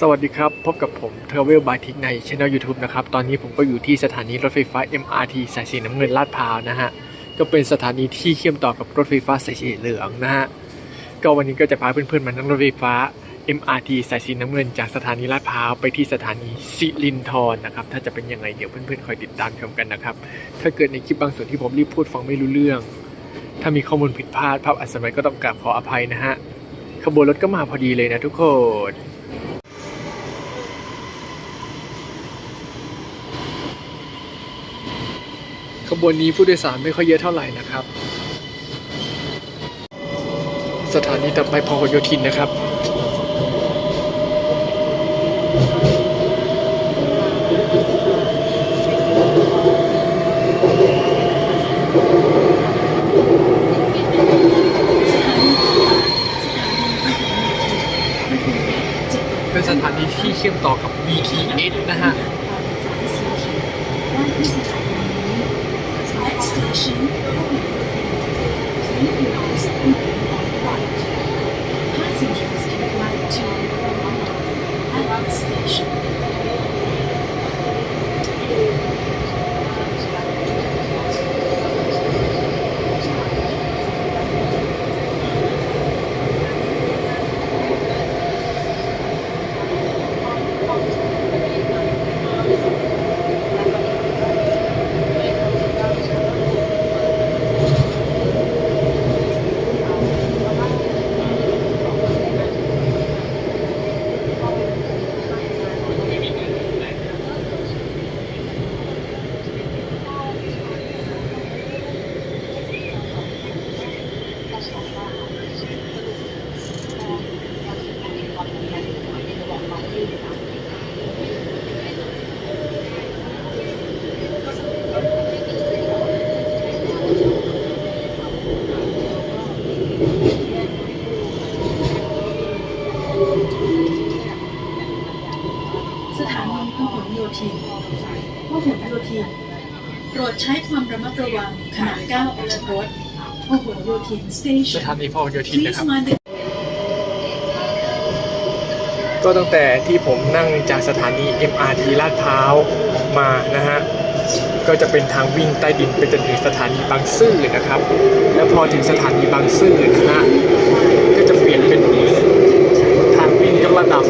สวัสดีครับ พบกับผม Travel by t i k ในช่อง YouTube นะครับ ตอนนี้ผมก็อยู่ที่สถานีรถไฟฟ้า MRT สายสีน้ำเงินลาดพร้าวนะฮะ ก็เป็นสถานีที่เชื่อมต่อกับรถไฟฟ้าสายสีเหลืองนะฮะ ก็วันนี้ก็จะพาเพื่อนๆมานั่งรถไฟฟ้า MRT สายสีน้ำเงินจากสถานีลาดพร้าวไปที่สถานีสิรินธรนะครับ ถ้าจะเป็นยังไงเดี๋ยวเพื่อนๆคอยติดตามชมกันนะครับ ถ้าเกิดในคลิปบางส่วนที่ผมรีบพูดฟังไม่รู้เรื่อง ถ้ามีข้อมูลผิดพลาดภาพอัศมัยก็ต้องกราบขออภัยนะฮะ ขบวนรถก็มาพอดีเลยนะทุกคน ขบวนนี้ผู้โดยสารไม่ค่อยเยอะเท่าไหร่นะครับ สถานีต่อไปพหลโยธินนะครับเป็นสถานีที่เชื่อมต่อกับ BTS นะฮะ station, Please. Passengers can fly to at ส Station ถานีพหลโยธิน Please นะครับ mind the ก็ตั้งแต่ที่ผมนั่งจากสถานี MRT ลาดพร้าวมานะฮะก็จะเป็นทางวิ่งใต้ดินไปจนถึงสถานีบางซื่อนะครับ แล้วพอถึงสถานีบางซื่อนะฮะก็จะเปลี่ยนเป็นทางวิ่งยกระดับ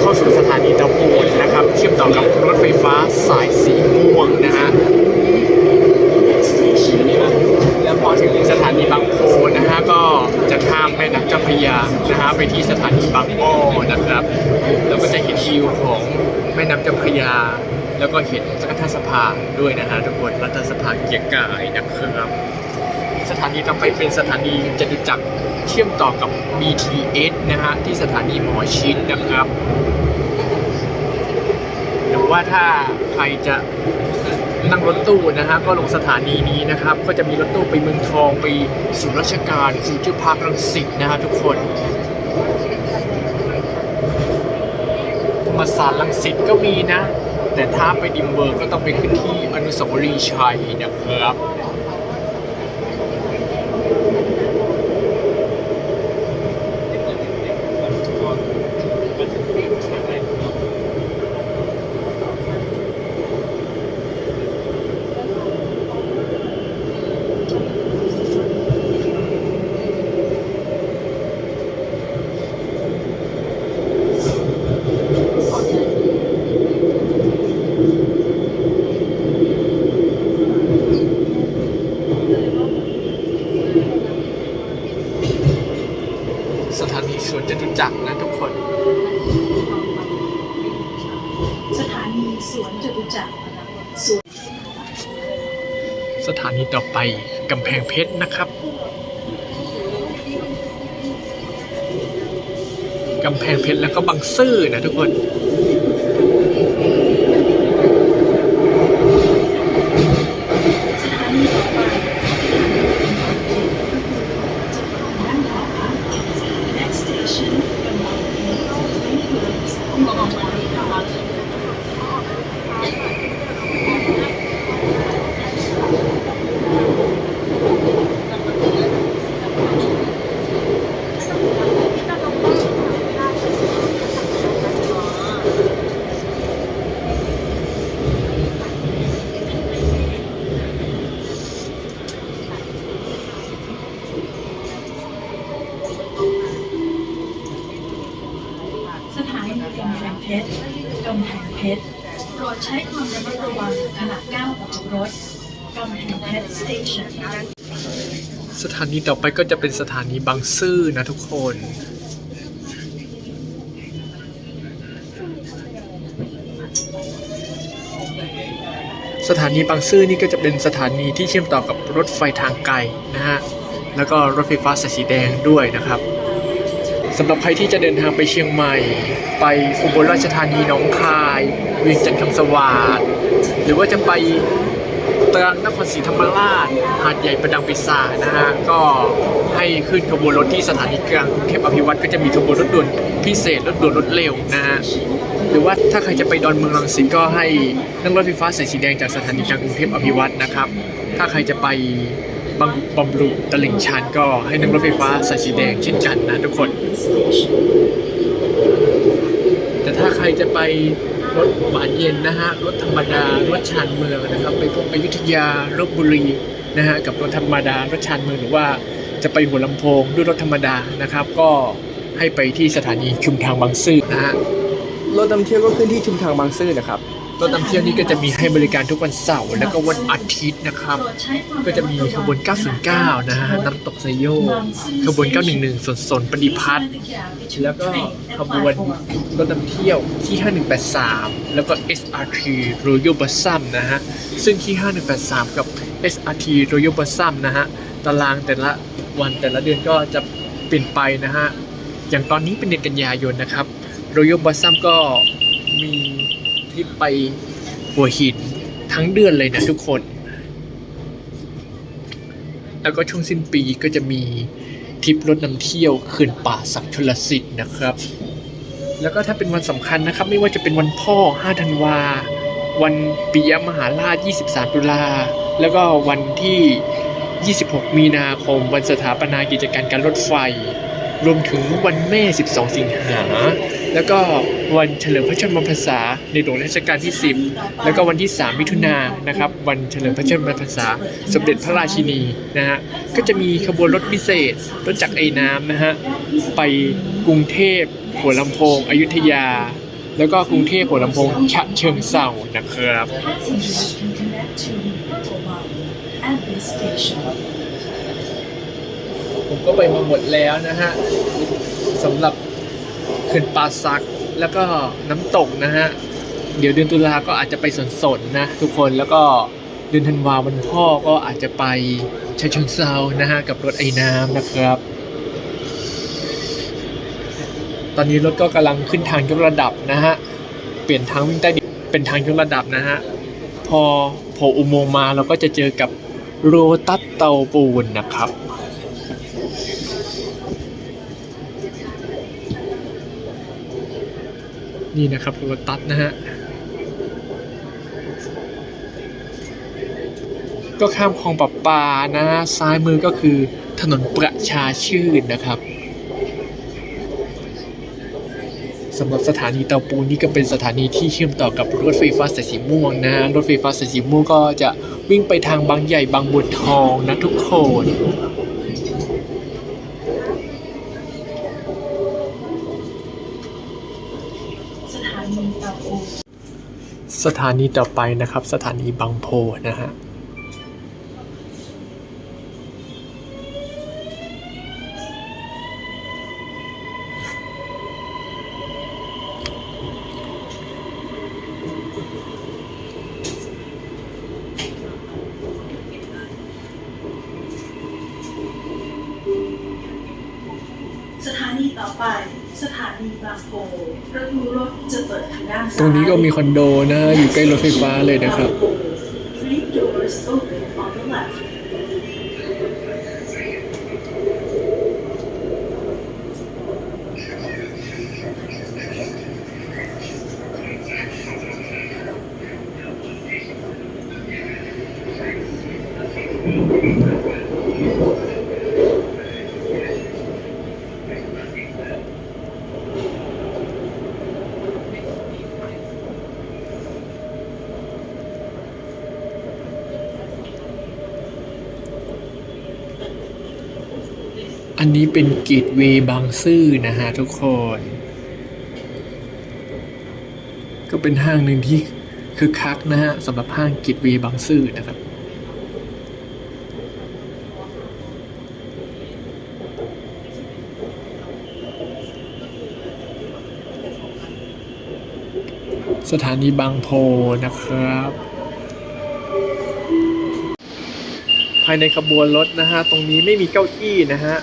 เข้าสู่สถานีเตาปูนนะครับ เชื่อมต่อกับรถไฟฟ้าสายสีม่วงนะฮะ next station แล้วพอ ถึงสถานีบางโพนะฮะก็จะข้ามแม่น้ำเจ้าพระยานะฮะไปที่สถานีบางอ้อนะครับแล้วก็จะเห็นวิวของแม่น้ำเจ้าพระยา แล้วก็เห็นรัฐสภาด้วยนะฮะทุกคนรัฐสภาเกียรติกายนะครับสถานีต่อไปเป็นสถานีจตุจักรเชื่อมต่อกับ BTS นะฮะที่สถานีหมอชิดนะครับ หรือว่าถ้าใครจะ นั่งรถตู้นะฮะก็ลงสถานีนี้นะครับ ก็จะมีรถตู้ไปเมืองทองไปศูนย์ราชการศูนย์จอร์พาร์ครังสิตนะฮะทุกคนธรรมศาสตร์รังสิตก็มีนะ แต่ถ้าไปดิมเบอร์ก็ต้องไปขึ้นที่อนุสาวรีย์ชัยนะครับ จักรนะทุกคน สถานีสวนจตุจักรสวนสถานีต่อไปกำแพงเพชรนะครับกำแพงเพชรแล้วก็บางซื่อนะทุกคน สถานีต่อไปด้านขวา next station กำลังเป็น ส สถานีกำแพง เพชรกำแพงเพชรโปรดใช้ความระมัดระวังขณะก้าวออกจากรถกำแพงเพชร station สถานีต่อไปก็จะเป็นสถานีบางซื่อนะทุกคนสถานีบางซื่อนี่ก็จะเป็นสถานีที่เชื่อมต่อกับรถไฟทางไกลนะฮะ แล้วก็รถไฟฟ้าสายสีแดงด้วยนะครับ สำหรับใครที่จะเดินทางไปเชียงใหม่ ไปอุบลราชธานีหนองคายเวียงจันทร์คำสวาดหรือว่าจะไปตรังนครศรีธรรมราชหาดใหญ่ประดังปิศานะฮะก็ให้ขึ้นขบวนรถที่สถานีกลางกรุงเทพอภิวัตรก็จะมีขบวนรถด่วนพิเศษรถด่วนรถเร็วนะฮะหรือว่าถ้าใครจะไปดอนเมืองรังสิตก็ให้นั่งรถไฟฟ้าสายสีแดงจากสถานีกลางกรุงเทพอภิวัตรนะครับ ถ้าใครจะไป บางบำรุตลิ่งชันก็ให้นั่งรถไฟฟ้าสายสีแดงเช่นกันนะทุกคน แต่ถ้าใครจะไปรถหวานเย็นนะฮะรถธรรมดารถชานเมืองนะครับไปพวกอยุธยาลบบุรีนะฮะกับรถธรรมดารถชานเมืองหรือว่าจะไปหัวลำโพงด้วยรถธรรมดานะครับ ก็ให้ไปที่สถานีชุมทางบางซื่อนะฮะรถนำเที่ยวก็ขึ้นที่ชุมทางบางซื่อนะครับ รถนำเที่ยวนี้ก็จะมีให้บริการทุกวันเสาร์แล้วก็วันอาทิตย์นะครับ ก็จะมีขบวน 909 นะฮะน้ำตกไซโยกขบวน 911สนสนปฏิพัฒน์แล้วก็ขบวนรถนำเที่ยวที่ 5183 แล้วก็ SRT Royal Blossom นะฮะ ซึ่งที่ 5183 กับ SRT Royal Blossom นะฮะ ตารางแต่ละวันแต่ละเดือนก็จะเปลี่ยนไปนะฮะ อย่างตอนนี้เป็นเดือนกันยายนนะครับ Royal Blossom ก็มี ทริปไปหัวหินทั้งเดือนเลยนะทุกคน แล้วก็ช่วงสิ้นปีก็จะมีทริปรถนำเที่ยวขื่อนป่าศักชลสิทธิ์นะครับ แล้วก็ถ้าเป็นวันสำคัญนะครับ ไม่ว่าจะเป็นวันพ่อ 5 ธันวา วันปิยมหาราช 23 ตุลา แล้วก็วันที่ 26 มีนาคม วันสถาปนากิจการการรถไฟ รวมถึงวันแม่ 12 สิงหา แล้วก็วันเฉลิมพระชนมพรรษาในหลวงรัชกาลที่ 10 แล้วก็วันที่ 3 มิถุนายนนะครับ วันเฉลิมพระชนมพรรษา สมเด็จพระราชินีนะฮะก็จะมีขบวนรถพิเศษรถจักรไอ้น้ำนะฮะไปกรุงเทพหัวลำโพง อยุธยา แล้วก็กรุงเทพหัวลำโพงฉะเชิงเซานะครับ ผมก็ไปมาหมดแล้วนะฮะสำหรับ ขื่อนป่าซักแล้วก็น้ำตกนะฮะ เดี๋ยวเดือนตุลาก็อาจจะไปสนสนนะทุกคนแล้วก็เดือนธันวาวันพ่อก็อาจจะไปชะเชิงเซานะฮะกับรถไอ้น้ำนะครับ ตอนนี้รถก็กำลังขึ้นทางยกระดับนะฮะ เปลี่ยนทางวิ่งใต้ดินเป็นทางยกระดับนะฮะ พอโผล่อุโมงค์มาเราก็จะเจอกับโรตัสเตาปูนนะครับ นี่นะครับโรตัสนะฮะ ก็ข้ามคลองประปานะซ้ายมือก็คือถนนประชาชื่นนะครับสำหรับสถานีเตาปูนนี่ก็เป็นสถานีที่เชื่อมต่อกับรถไฟฟ้าสายสีม่วงนะฮะรถไฟฟ้าสายสีม่วงก็จะวิ่งไปทางบางใหญ่บางบัวทองนะทุกคน สถานีเตาปูน สถานีต่อไปนะครับ สถานีบางโพนะฮะสถานีต่อไป สถานีบางโพประตูรถจะเปิดทางด้านซ้ายตรงนี้ก็มีคอนโดนะฮะอยู่ใกล้รถไฟฟ้าเลยนะครับ Three นี้เป็นกตเวย์บางซื่อนะฮะทุกคน ก็เป็นห้างหนึ่งที่คือคักนะฮะสำหรับห้างกิจวีบางซื่อนะครับสถานีบางโพนะครับ ภายในขบวนรถนะฮะ ตรงนี้ไม่มีเก้าอี้นะฮะ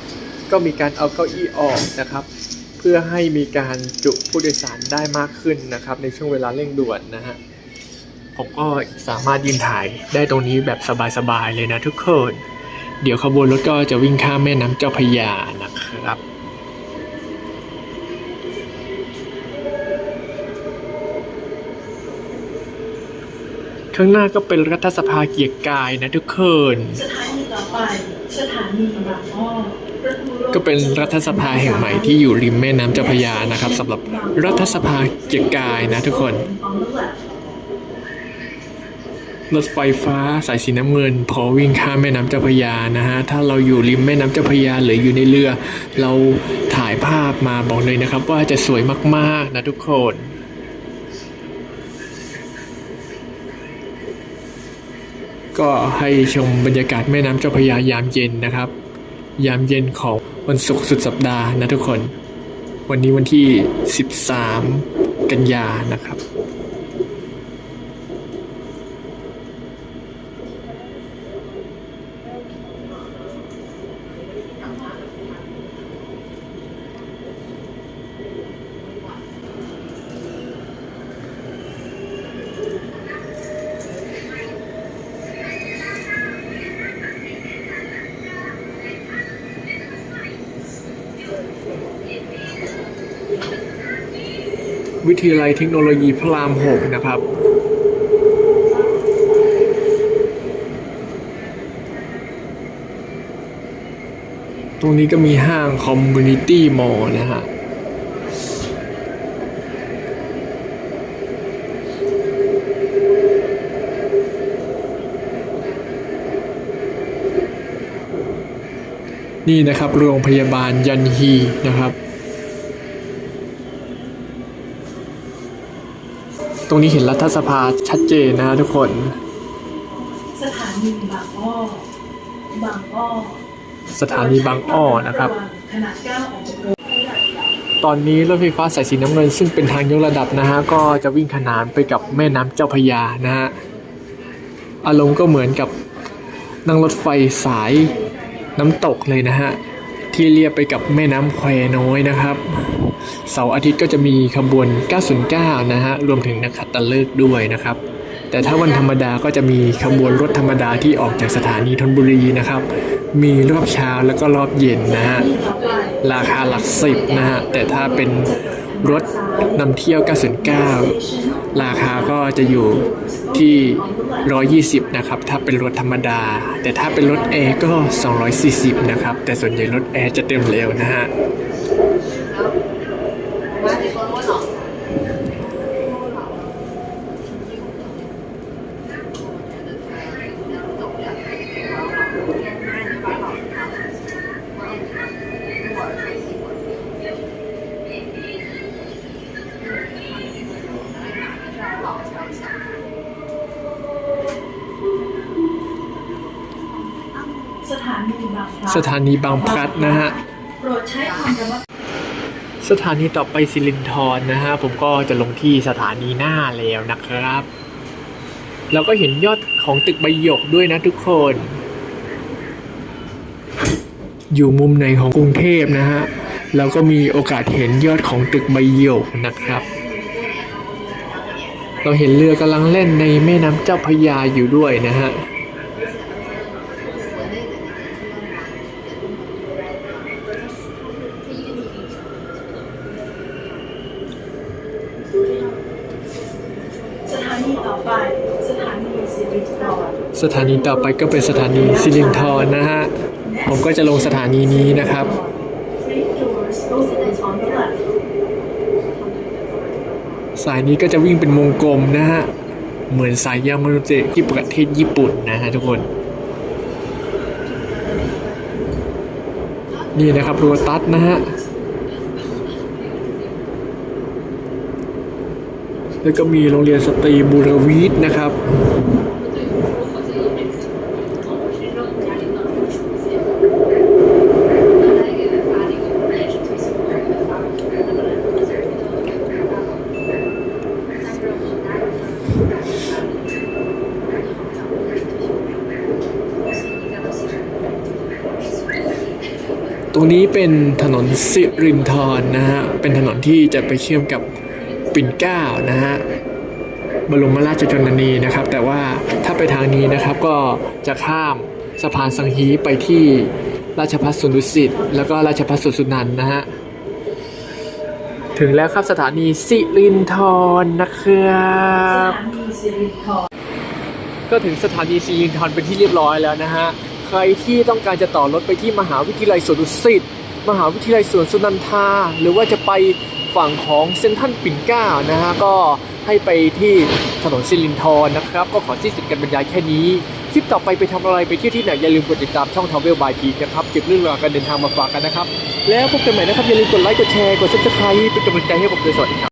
ก็มีการเอาเก้าอี้ออกนะครับ เพื่อให้มีการจุผู้โดยสารได้มากขึ้นนะครับ ในช่วงเวลาเร่งด่วนนะฮะผมก็สามารถยืนถ่ายได้ตรงนี้แบบสบายๆเลยนะทุกคน เดี๋ยวขบวนรถก็จะวิ่งข้ามแม่น้ำเจ้าพยานะครับข้างหน้าก็เป็นรัฐสภาเกียรกายนะทุกคน สถานีต่อไป สถานีบางอ้อประตูโล ก็เป็นรัฐสภาแห่งใหม่ที่อยู่ริมแม่น้ำเจ้าพระยานะครับสำหรับรัฐสภาเกียรกายนะทุกคน รถไฟฟ้าสายสีน้ำเงิน พอวิ่งข้ามแม่น้ำเจ้าพระยานะฮะถ้าเราอยู่ริมแม่น้ำเจ้าพระยาหรืออยู่ในเรือ เราถ่ายภาพมาบอกเลยนะครับ ว่าจะสวยมากๆนะทุกคนก็ให้ชมบรรยากาศแม่น้ำเจ้าพระยายามเย็นนะครับ ยามเย็นของวันศุกร์สุดสัปดาห์นะทุกคน วันนี้วันที่ 13 กันยานะครับ วิทยาลัยเทคโนโลยีพระราม6นะครับตรงนี้ก็มีห้างคอมมูนิตี้มอลนะฮะ นี่นะครับ โรงพยาบาลยันฮีนะครับ ตรงนี้เห็นรัฐสภาชัดเจนนะทุกคน สถานีบางอ้อบางอ้อสถานีบางอ้อนะครับ ขนาดก้าวออกจากรถตอนนี้รถไฟฟ้าสายสีน้ำเงินซึ่งเป็นทางยกระดับนะฮะก็จะวิ่งขนานไปกับแม่น้ำเจ้าพยานะฮะอารมณ์ก็เหมือนกับนั่งรถไฟสายน้ำตกเลยนะฮะที่เรียบไปกับแม่น้ำแควน้อยนะครับ เสาร์อาทิตย์ก็จะมีขบวน 909 นะฮะ รวมถึงนักขัตฤกษ์ด้วยนะครับ แต่ถ้าวันธรรมดาก็จะมีขบวนรถธรรมดาที่ออกจากสถานีธนบุรีนะครับ มีรอบเช้าแล้วก็รอบเย็นนะฮะ ราคาหลักสิบนะฮะ แต่ถ้าเป็นรถนำเที่ยว 909 ราคาก็จะอยู่ที่ 120 นะครับ ถ้าเป็นรถธรรมดา แต่ถ้าเป็นรถแอร์ก็ 240 นะครับ แต่ส่วนใหญ่รถแอร์จะเต็มเร็วนะฮะ สถานีบางพลัด สถานีบางพลัดนะฮะโปรดใช้ความระมัดสถานีต่อไปสิรินทรนะฮะผมก็จะลงที่สถานีหน้าแล้วนะครับแล้วก็เห็นยอดของตึกใบหยกด้วยนะทุกคน อยู่มุมไหนของกรุงเทพนะฮะเราก็มีโอกาสเห็นยอดของตึกใบหยกนะครับ เราเห็นเรือกำลังเล่นในแม่น้ำเจ้าพระยาอยู่ด้วยนะฮะ สถานีต่อไป สถานีสิรินทร สถานีต่อไปก็เป็นสถานีสิรินทรนะฮะ ผมก็จะลงสถานีนี้นะครับ สายนี้ก็จะวิ่งเป็นวงกลมนะฮะ เหมือนสายยามารุเตะที่ประเทศญี่ปุ่นนะฮะทุกคน นี่นะครับโรตัสนะฮะแล้วก็มีโรงเรียนสตรีบูรวีทนะครับ รงนี้เป็นถนนสิรินธรนะฮะ เป็นถนนที่จะไปเชื่อมกับปิ่นเกล้านะฮะบรมราชชนนีนะครับ แต่ว่าถ้าไปทางนี้นะครับก็จะข้ามสะพานสังฮีไปที่ราชพัฒสวนดุสิตแล้วก็ราชพัฒสวนสุนันท์นะฮะถึงแล้วครับสถานีสิรินธรนะครับสถานีสิรินธรก็ถึงสถานีซีรินทรเป็นที่เรียบร้อยแล้วนะฮะ ใครที่ต้องการจะต่อรถไปที่มหาวิทยาลัยสวนดุสิตมหาวิทยาลัยสวนสุนันทา หรือว่าจะไปฝั่งของเซนทรัลปิ่นเกล้านะฮะก็ให้ไปที่ถนนซิลินทรนะครับ ก็ขอที่สิทธิ์การบรรยายแค่นี้ คลิปต่อไปไปทำอะไรไปเที่ยวที่ไหน อย่าลืมกดติดตามช่องทาวเวลบายทีนะครับเก็บเรื่องราวการเดินทางมาฝากกันนะครับ แล้วพบกันใหม่นะครับ อย่าลืมกดไลค์กดแชร์กดซับสไครต์เป็นกำลังใจให้ผมด้วยสวัสดีครับ